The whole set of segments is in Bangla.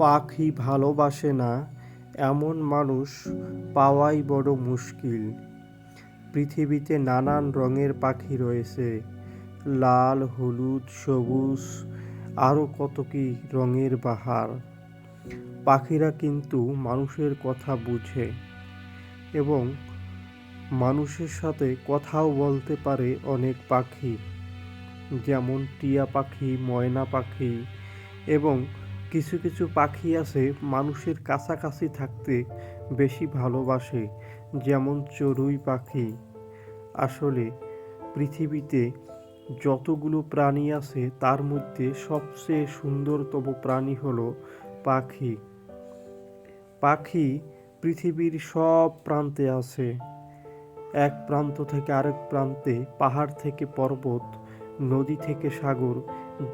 পাখি ভালোবাসে না, এমন মানুষ পাওয়াই বড় মুশকিল। পৃথিবীতে নানান রঙের পাখি রয়েছে, লাল, হলুদ, সবুজ, আরও কত কি রঙের বাহার। পাখিরা কিন্তু মানুষের কথা বুঝে এবং মানুষের সাথে কথাও বলতে পারে অনেক পাখি, যেমন টিয়া পাখি, ময়না পাখি এবং কিছু কিছু পাখি আছে মানুষের কাছাকাছি থাকতে বেশি ভালোবাসে, যেমন চড়ুই পাখি। আসলে পৃথিবীতে যতগুলো প্রাণী আছে, তার মধ্যে সবচেয়ে সুন্দরতম প্রাণী হলো পাখি। পাখি পৃথিবীর সব প্রান্তে আছে। এক প্রান্ত থেকে আরেক প্রান্তে পাহাড় থেকে পর্বত নদী থেকে সাগর,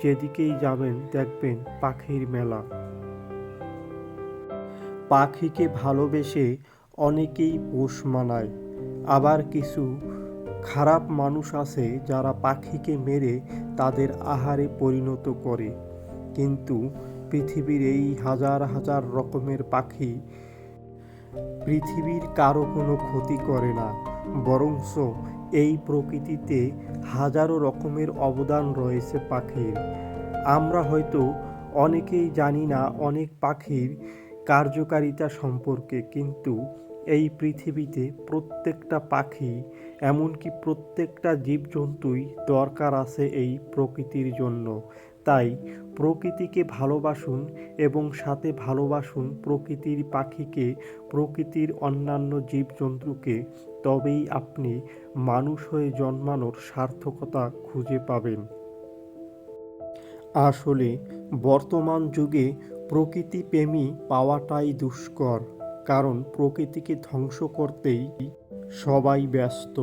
যেদিকেই যাবেন দেখবেন পাখির মেলা। পাখিকে ভালোবেসে অনেকেই পোষ মানায়। আবার কিছু খারাপ মানুষ আছে যারা পাখিকে মেরে তাদের আহারে পরিণত করে। কিন্তু পৃথিবীর এই হাজার হাজার রকমের পাখি পৃথিবীর কারও কোনো ক্ষতি করে না, বরংস এই প্রকৃতিতে হাজারো রকমের অবদান রয়েছে পাখির। আমরা হয়তো অনেকেই জানি না অনেক পাখির কার্যকারিতা সম্পর্কে, কিন্তু এই পৃথিবীতে প্রত্যেকটা পাখি, এমনকি প্রত্যেকটা জীবজন্তুই দরকার আছে এই প্রকৃতির জন্য। তাই প্রকৃতিকে ভালোবাসুন এবং সাথে ভালোবাসুন প্রকৃতির পাখিকে, প্রকৃতির অন্যান্য জীবজন্তুকে। তবেই আপনি মানুষ হয়ে জন্মানোর সার্থকতা খুঁজে পাবেন। আসলে বর্তমান যুগে প্রকৃতিপ্রেমী পাওয়াটাই দুষ্কর। কারণ প্রকৃতিকে ধ্বংস করতেই সবাই ব্যস্ত।